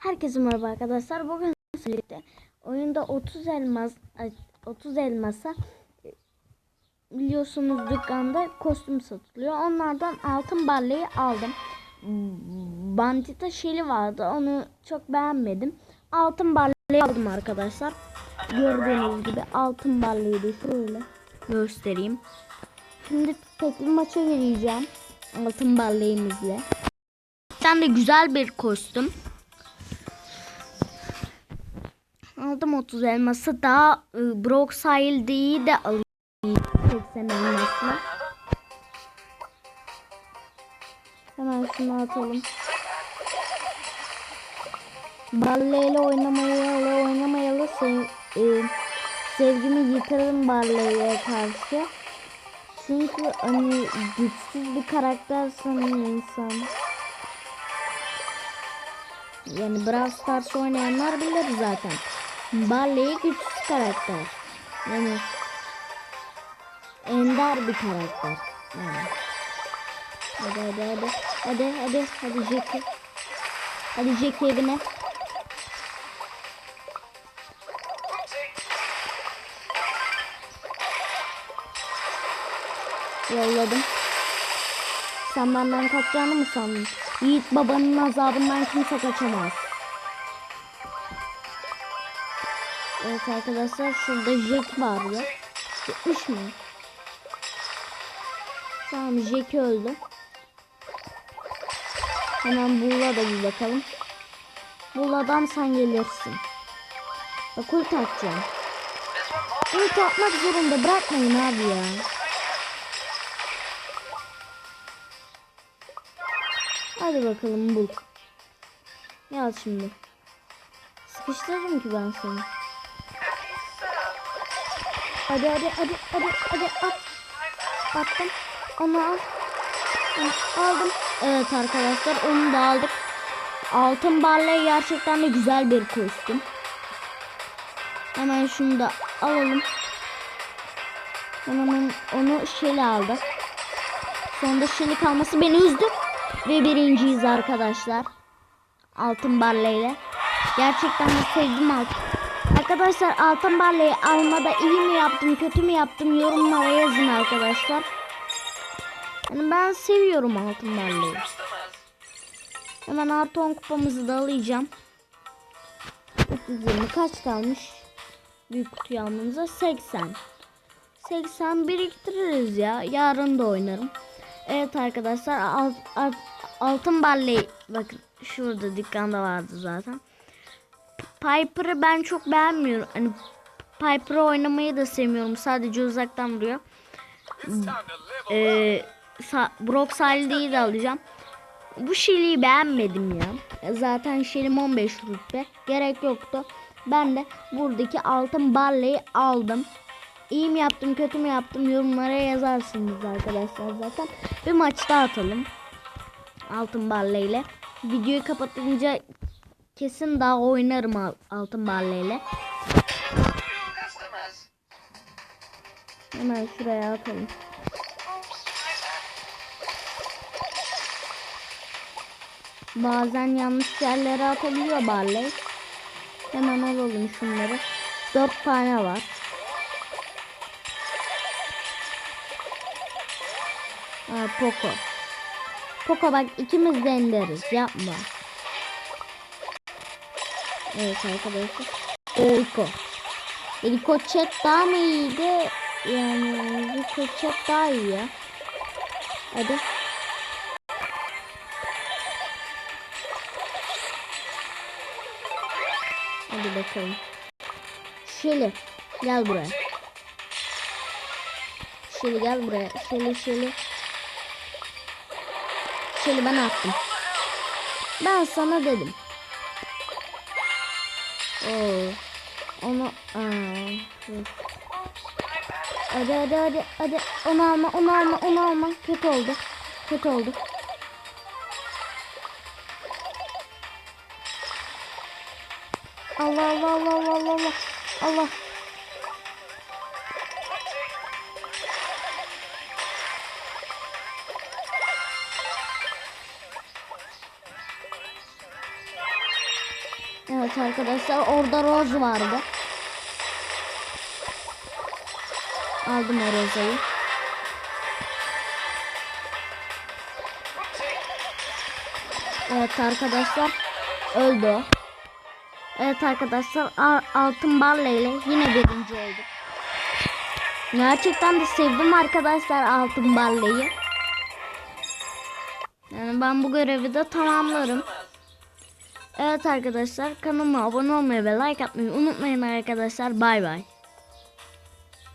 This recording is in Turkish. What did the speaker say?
Herkese merhaba arkadaşlar. Bugün birlikte oyunda 30 elmas ay, 30 elmasa e, biliyorsunuz dükkanda kostüm satılıyor. Onlardan altın balleyi aldım. Bandita şeli vardı. Onu çok beğenmedim. Altın balleyi aldım arkadaşlar. Gördüğünüz gibi altın balleyi de şöyle göstereyim. Şimdi tekli maça gireceğim. Altın balleğimizle. Sen de güzel bir kostüm. Aldım 30 elması. Daha e, Broxilde'yi de alayım. 80 elmasla. Hemen şunu atalım. Barley ile oynamayalı oynamayalı sev, e, sevgimi yitirdim Barley'e karşı. Çünkü hani güçsüz bir karakter sanıyor insan. Yani Brawl Stars oynayanlar bilir zaten. Barley güçsüz karakter. Yani ender bir karakter. Yani. Hadi hadi hadi. Hadi hadi hadi Jackie. Hadi Jackie evine. Yolladım. Sen benden kaçacağını mı sandın? Yiğit babanın azabından kimse kaçamaz. Evet arkadaşlar şurada Jack var ya. Gitmiş mi? Tamam Jack öldü. Hemen Buğla da bir bakalım. Buğla'dan sen gelirsin. Bak ulti atacağım. Ulti atmak zorunda bırakmayın abi ya. Hadi bakalım bul. Yaz şimdi. Sıkıştırırım ki ben seni. Hadi hadi hadi hadi hadi at. Attım. Onu al. Aldım. Evet arkadaşlar onu da aldık. Altın barley gerçekten de güzel bir kostüm. Hemen şunu da alalım. Hemen onu Şeli aldı. Sonunda Şeli kalması beni üzdü. Ve birinciyiz arkadaşlar. Altın barleyle. Gerçekten de sevdim altın. Arkadaşlar altın barleyi almada iyi mi yaptım kötü mü yaptım yorumlara yazın arkadaşlar. Yani ben seviyorum altın barleyi. Hemen artı 10 kupamızı da alacağım. 320 kaç kalmış? Büyük kutuyu almamıza 80. 80 biriktiririz ya. Yarın da oynarım. Evet arkadaşlar alt, alt, altın barley bakın şurada dükkanda vardı zaten. Piper'ı ben çok beğenmiyorum. Hani Piper'ı oynamayı da sevmiyorum. Sadece uzaktan vuruyor. Ee, Brock Sally'yi de alacağım. Bu Shelly'yi beğenmedim ya. Zaten Shelly'm 15 rütbe. Gerek yoktu. Ben de buradaki altın barley'i aldım. İyi mi yaptım kötü mü yaptım yorumlara yazarsınız arkadaşlar zaten. Bir maç daha atalım. Altın Barley ile. Videoyu kapatınca kesin daha oynarım Altın Barley ile. Hemen şuraya atalım. Bazen yanlış yerlere atabiliyor Barley. Hemen alalım şunları. 4 tane var. Aa, Poco. Poco bak ikimiz de enderiz. Yapma. Evet arkadaşlar. Rico. Rico chat daha mı iyiydi? Yani Rico chat daha iyi ya. Hadi. Hadi bakalım. Şeli gel buraya. Şeli gel buraya. Şeli Şeli. Şeli ben attım. Ben sana dedim. Oo. Onu aa. Hadi hadi hadi hadi onu alma onu alma onu alma kötü oldu kötü oldu Allah Allah Allah Allah Allah Allah Evet arkadaşlar orada roz vardı. Aldım o rozayı. Evet arkadaşlar öldü. Evet arkadaşlar altın barle ile yine birinci olduk. Gerçekten de sevdim arkadaşlar altın barleyi. Yani ben bu görevi de tamamlarım. Evet arkadaşlar kanalıma abone olmayı ve like atmayı unutmayın arkadaşlar. Bay bay.